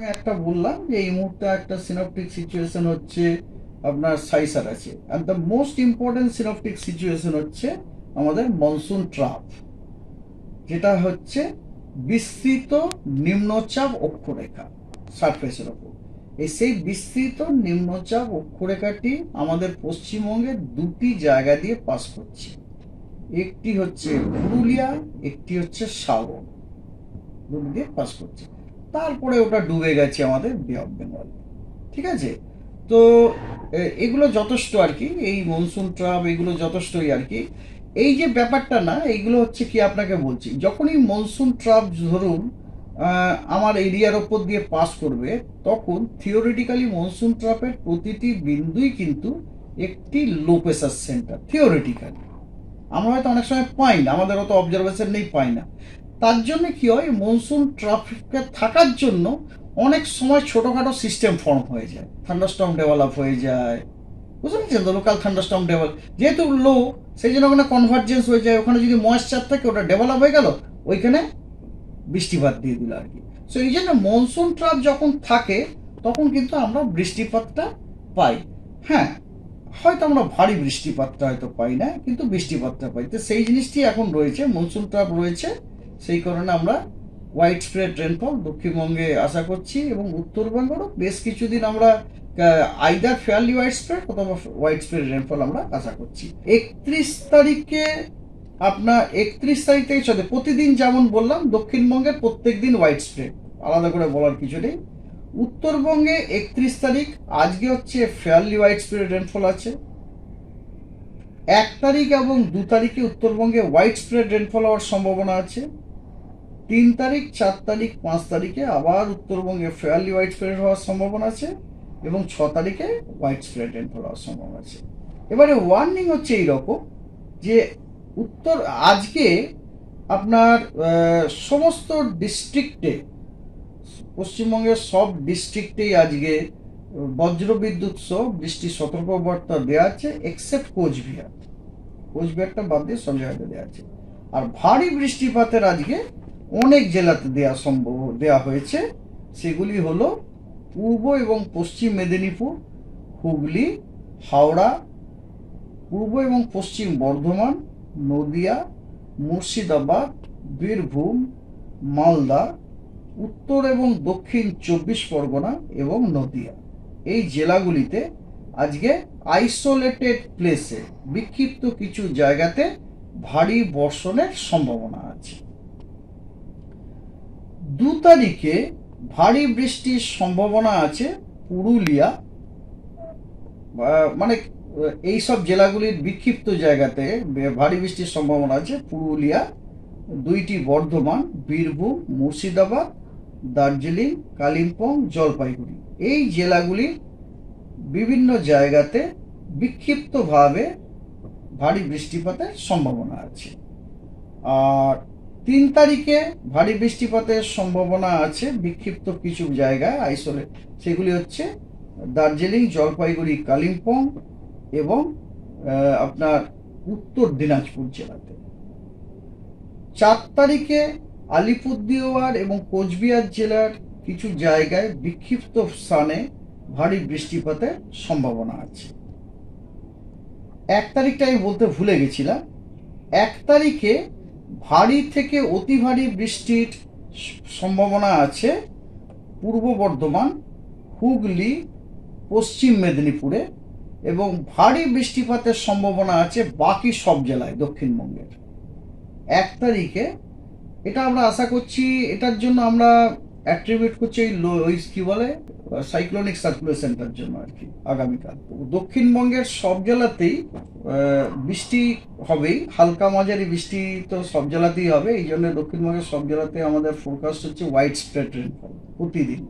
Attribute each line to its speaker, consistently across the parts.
Speaker 1: আমি একটা বললাম যে এই মুহূর্তে একটা সিনপটিক সিচুয়েশন হচ্ছে আপনার সাইসার আছে। And the most important synoptic situation হচ্ছে আমাদের মনসুন যেটা হচ্ছে বিস্তৃত নিম্নচাপ অক্ষরেখা সারফেসের ওপর। এই সেই বিস্তৃত নিম্নচাপ অক্ষরেখাটি আমাদের পশ্চিমবঙ্গের দুটি জায়গা দিয়ে পাস করছে। একটি হচ্ছে পুরুলিয়া, একটি হচ্ছে সাগর দুটি দিয়ে পাস করছে। তারপরে ওটা ডুবে গেছে আমাদের বে অফ বেঙ্গল ঠিক আছে? তো এগুলো যথেষ্ট আর কি, এই মনসুন ট্রাপ এগুলো যথেষ্টই আর কি। এই যে ব্যাপারটা না এইগুলো হচ্ছে কি আপনাকে বলছি, যখনই মনসুন ট্রাপ ধরুন আমার এরিয়ার ওপর দিয়ে পাস করবে, তখন থিওরিটিক্যালি মনসুন ট্রাপের প্রতিটি বিন্দুই কিন্তু একটি লো প্রেসার সেন্টার থিওরিটিক্যালি আমরা হয়তো অনেক সময় পাই না আমাদের অত অবজারভেশন নেই, পাই না। তার জন্য কি হয় মনসুন ট্রাফিকে থাকার জন্য অনেক সময় ছোটোখাটো সিস্টেম ফর্ম হয়ে যায়। থান্ডারস্টর্ম ডেভেলপ হয়ে যায়। বুঝতে পারছেন তো? লোকাল থান্ডারস্টর্ম ডেভেলপ যেহেতু লো সেই জন্য ওখানে কনভার্জেন্স হয়ে যায়। ওখানে যদি ময়েশ্চার থাকে, ওটা ডেভেলপ হয়ে গেল, ওইখানে বৃষ্টিপাত দিয়ে দিল আর কি। সো এই জন্য মনসুন ট্রাপ যখন থাকে, তখন কিন্তু আমরা বৃষ্টিপাতটা পাই। হ্যাঁ হয়তো আমরা ভারী বৃষ্টিপাতটা হয়তো পাই না, কিন্তু বৃষ্টিপাতটা পাই। তো সেই জিনিসটি এখন রয়েছে মনসুন ট্রাপ রয়েছে। সেই কারণে আমরা হোয়াইট স্প্রেড রেনফল দক্ষিণবঙ্গে আশা করছি এবং উত্তরবঙ্গেরও বেশ কিছুদিন আমরা আইদার ফেয়ারলি হোয়াইট স্প্রেড অথবা হোয়াইট স্প্রেড রেনফল আমরা আশা করছি। একত্রিশ তারিখে আপনার একত্রিশ তারিখ থেকে চলে। প্রতিদিন যেমন বললাম দক্ষিণবঙ্গের প্রত্যেক দিন হোয়াইট স্প্রেড আলাদা করে বলার কিছু নেই। উত্তরবঙ্গে একত্রিশ তারিখ, আজকে হচ্ছে ফেয়ারলি হোয়াইট স্প্রেড রেনফল আছে। এক তারিখ এবং দু তারিখে উত্তরবঙ্গে হোয়াইট স্প্রেড রেনফল হওয়ার সম্ভাবনা আছে। তিন তারিখ, চার তারিখ, পাঁচ তারিখে আবার উত্তরবঙ্গে ফেয়ারলি হোয়াইট স্প্রেড হওয়ার সম্ভাবনা আছে এবং ছ তারিখে হোয়াইট স্প্রেড রেনফল হওয়ার সম্ভাবনা আছে। এবারে ওয়ার্নিং হচ্ছে এইরকম যে উত্তর, আজকে আপনার সমস্ত ডিস্ট্রিক্টে পশ্চিমবঙ্গের সব ডিস্ট্রিক্টেই আজকে বজ্রবিদ্যুৎ সহ বৃষ্টির সতর্কবার্তা দেওয়া আছে এক্সেপ্ট কোচবিহার। কোচবিহারটা বাদ দিয়ে সব জায়গাতে দেওয়া আছে। আর ভারী বৃষ্টিপাতের আজকে অনেক জেলাতে দেওয়া সম্ভব দেওয়া হয়েছে। সেগুলি হলো পূর্ব এবং পশ্চিম মেদিনীপুর, হুগলি, হাওড়া, পূর্ব এবং পশ্চিম বর্ধমান, নদিয়া, মুর্শিদাবাদ, বীরভূম, মালদা, উত্তর এবং দক্ষিণ চব্বিশ পরগনা এবং নদিয়া। এই জেলাগুলিতে আজকে আইসোলেটেড প্লেসে বিক্ষিপ্ত কিছু জায়গাতে ভারী বর্ষণের সম্ভাবনা আছে। দু তারিখে ভারী বৃষ্টির সম্ভাবনা আছে পুরুলিয়া মানে এই সব জেলাগুলির বিক্ষিপ্ত জায়গাতে ভারী বৃষ্টির সম্ভাবনা আছে। পুরুলিয়া, দুইটি বর্ধমান, বীরভূম, মুর্শিদাবাদ, দার্জিলিং, কালিম্পং, জলপাইগুড়ি। এই জেলাগুলির বিভিন্ন জায়গাতে বিক্ষিপ্তভাবে ভারী বৃষ্টিপাতের সম্ভাবনা আছে। আর তিন তারিখে ভারী বৃষ্টিপাতের সম্ভাবনা আছে, বিক্ষিপ্ত কিছু জায়গায় আইসোলেট সেগুলি হচ্ছে দার্জিলিং, জলপাইগুড়ি, কালিম্পং এবং আপনার উত্তর দিনাজপুর জেলাতে। চার তারিখে আলিপুরদুয়ার এবং কোচবিহার জেলার কিছু জায়গায় বিক্ষিপ্ত স্থানে ভারী বৃষ্টিপাতের সম্ভাবনা আছে। এক তারিখটা আমি বলতে ভুলে গেছিলাম। এক তারিখে ভারী থেকে অতি ভারী বৃষ্টির সম্ভাবনা আছে পূর্ব বর্ধমান, হুগলি, পশ্চিম মেদিনীপুরে এবং ভারী বৃষ্টিপাতের সম্ভাবনা আছে বাকি সব জেলায় দক্ষিণবঙ্গের। এক তারিখে এটা আমরা আশা করছি এটার জন্য আমরা অ্যাট্রিবিউট করছি এই ওই কি বলে? সাইক্লোনিক সার্কুলেশনটার জন্য আর কি, আগামীকাল। দক্ষিণবঙ্গের সব জেলাতেই বৃষ্টি হবেই, হালকা মাঝারি বৃষ্টি তো সব জেলাতেই হবে, এই জন্য দক্ষিণবঙ্গের সব জেলাতে আমাদের ফোরকাস্ট হচ্ছে হোয়াইট স্প্রেড রেনফল প্রতিদিন,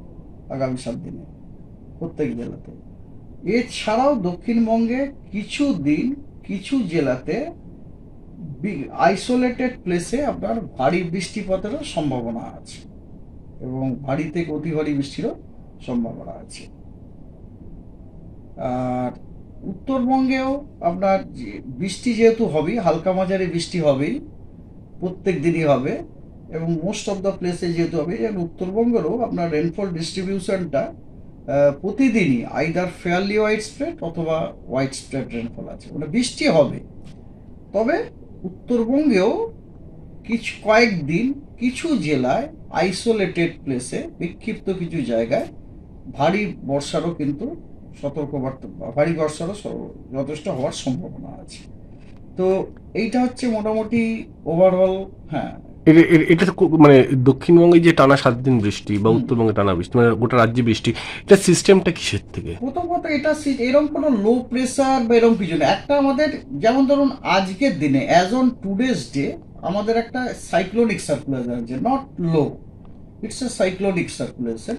Speaker 1: আগামী সাত দিনে, প্রত্যেক জেলাতে। এছাড়াও দক্ষিণবঙ্গে কিছু দিন, কিছু জেলাতে আইসোলেটেড প্লেসে আপনার ভারী বৃষ্টিপাতেরও সম্ভাবনা আছে। এবং ভারী থেকে অতি ভারী বৃষ্টিরও সম্ভাবনা আছে। আর উত্তরবঙ্গেও আপনার বৃষ্টি যেহেতু হবেই, হালকা মাঝারি বৃষ্টি হবেই, প্রত্যেক দিনই হবে এবং মোস্ট অফ দ্য প্লেসে যেহেতু হবে এবং উত্তরবঙ্গেরও আপনার রেনফল ডিস্ট্রিবিউশনটা প্রতিদিনই আইদার ফেয়ারলি হোয়াইট স্প্রেড অথবা হোয়াইট স্প্রেড রেনফল আছে। মানে বৃষ্টি হবে। তবে উত্তরবঙ্গেও কিছু কয়েকদিন কিছু জেলায় আইসোলেটেড প্লেসে বিক্ষিপ্ত কিছু জায়গায় ভারী বর্ষারও কিন্তু সতর্কবার্তা ভারী বর্ষারও যথেষ্ট হওয়ার সম্ভাবনা আছে। তো এইটা হচ্ছে মোটামুটি ওভারঅল হ্যাঁ।
Speaker 2: এটা মানে দক্ষিণবঙ্গে যে টানা সাত দিন বৃষ্টি বা উত্তরবঙ্গে টানা বৃষ্টি মানে গোটা রাজ্যে বৃষ্টি এটা সিস্টেমটা কিসের থেকে?
Speaker 1: প্রথম কথা এটা এরকম কোনো লো প্রেসার বা এরকম কিছু না। একটা আমাদের যেমন ধরুন আজকের দিনে অ্যাজ অন টুডেজ ডে আমাদের একটা সাইক্লোনিক সার্কুলেশন আছে not low it's a cyclonic circulation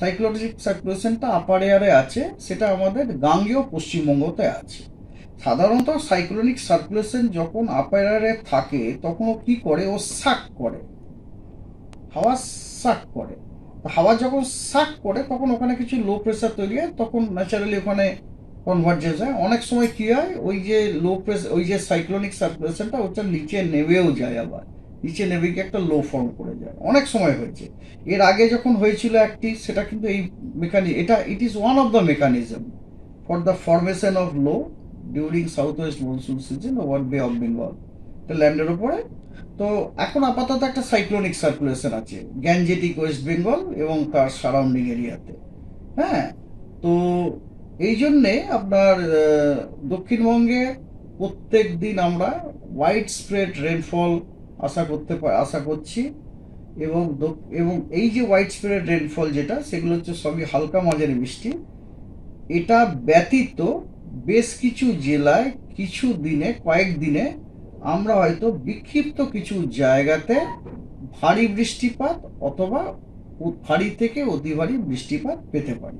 Speaker 1: cyclonic সার্কুলেশনটা upper এয়ারে আছে, সেটা আমাদের গাঙ্গেয় পশ্চিমবঙ্গতে আছে। সাধারণত সাইক্লোনিক সার্কুলেশন যখন আপার এয়ারে থাকে, তখন ও কি করে? ও সাক করে। হাওয়া সাক করে। হাওয়া যখন সাক করে, তখন ওখানে কিছু লো প্রেশার তৈরি হয়, তখন ন্যাচারালি ওখানে কনভার্জেন্স হয় অনেক সময় কি হয়, ওই যে লো প্রেসার ওই যে সাইক্লোনিক সার্কুলেশনটা ওটা নিচে নেমেও যায় আবার। নিচে নেমে গিয়ে একটা লো ফর্ম করে যায়। অনেক সময় হয়েছে। এর আগে যখন হয়েছিল একটি, সেটা কিন্তু এই মেকানি এটা it is one of the mechanism for the formation of low during south west monsoon season over Bay of Bengal এটা ল্যান্ডের উপরে। তো এখন আপাতত একটা সাইক্লোনিক সার্কুলেশন আছে গ্যাঞ্জেটিক ওয়েস্ট বেঙ্গল এবং তার সারাউন্ডিং এরিয়াতে হ্যাঁ? তো এই জন্যে আপনার দক্ষিণবঙ্গে প্রত্যেক দিন আমরা হোয়াইট স্প্রেড রেনফল আশা করতে আশা করছি। এবং এবং এই যে হোয়াইট স্প্রেড রেনফল যেটা, সেগুলো হচ্ছে সবই হালকা মাঝারি বৃষ্টি। এটা ব্যতীত বেশ কিছু জেলায় কিছু দিনে, কয়েক দিনে আমরা হয়তো বিক্ষিপ্ত কিছু জায়গাতে ভারী বৃষ্টিপাত অথবা ভারী থেকে অতি ভারী বৃষ্টিপাত পেতে পারি।